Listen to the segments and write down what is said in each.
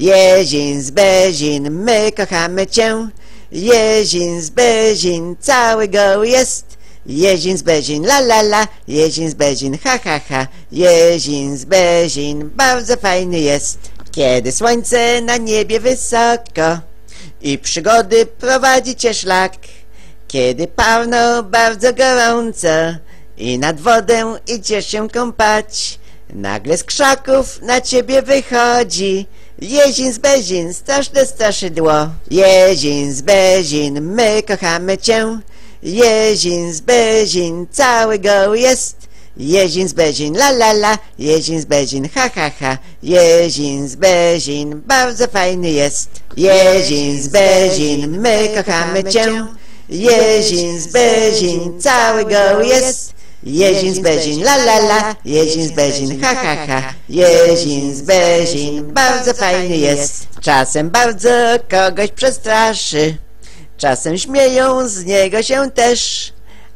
Jezin z Bezin, my kochamy cię. Jezin z Bezin, cały goły jest. Jezin z Bezin, la la la, Jezin z Bezin, ha ha ha. Jezin z Bezin, bardzo fajny jest. Kiedy słońce na niebie wysoko i przygody prowadzi cię szlak. Kiedy parno bardzo gorąco i nad wodę idziesz się kąpać, nagle z krzaków na ciebie wychodzi Jezin z Bezin, straszne straszydło. Jezin z Bezin, my kochamy cię. Jezin z Bezin, cały goły jest. Jezin z Bezin, la la la, Jezin z Bezin, ha ha ha. Jezin z Bezin, bardzo fajny jest. Jezin z Bezin, my kochamy cię. Jezin z Bezin, cały goły jest. Jezin z Bezin, la la la, Jezin z Bezin, ha ha ha. Jezin z Bezin, bardzo fajny jest. Czasem bardzo kogoś przestraszy, czasem śmieją z niego się też,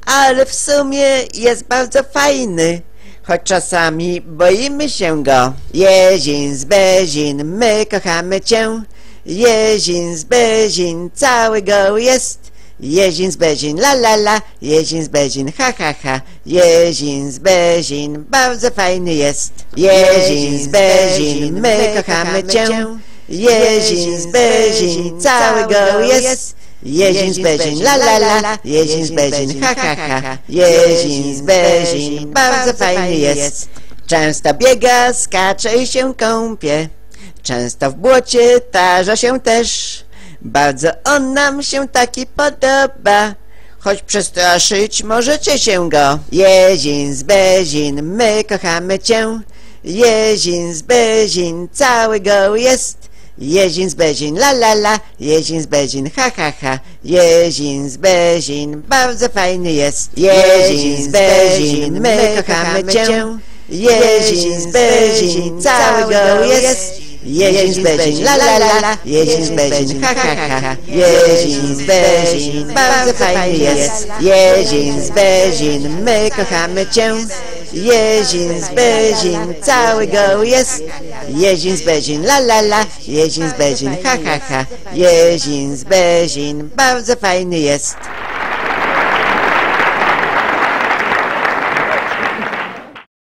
ale w sumie jest bardzo fajny. Choć czasami boimy się go. Jezin z Bezin, my kochamy cię. Jezin z Bezin, cały goły jest. Jezin z Bezin, la la la, Jezin z Bezin, ha ha ha. Jezin z Bezin, bardzo fajny jest. Jezin z Bezin, my kochamy cię. Jezin z Bezin, cały goły jest. Jezin z Bezin, la la la, Jezin z Bezin, ha ha ha. Jezin z Bezin, bardzo fajny jest. Często biega, skacze i się kąpie. Często w błocie tarza się też. Bardzo on nam się taki podoba. Choć przestraszyć możecie się go. Jezin z Bezin, my kochamy cię. Jezin z Bezin, cały goły jest. Jezin z Bezin, la la la, Jezin z Bezin, ha ha ha. Jezin z Bezin, bardzo fajny jest. Jezin z Bezin, my kochamy cię. Jezin z Bezin, cały goły jest. Jezin z Bezin, la la la, Jezin z Bezin, ha ha ha. Jezin z Bezin, bardzo fajny jest. Jezin z Bezin, my kochamy cię. Jezin z Bezin, cały goły jest. Jezin z Bezin, la la la, Jezin z Bezin, ha ha ha. Jezin z Bezin, bardzo fajny jest.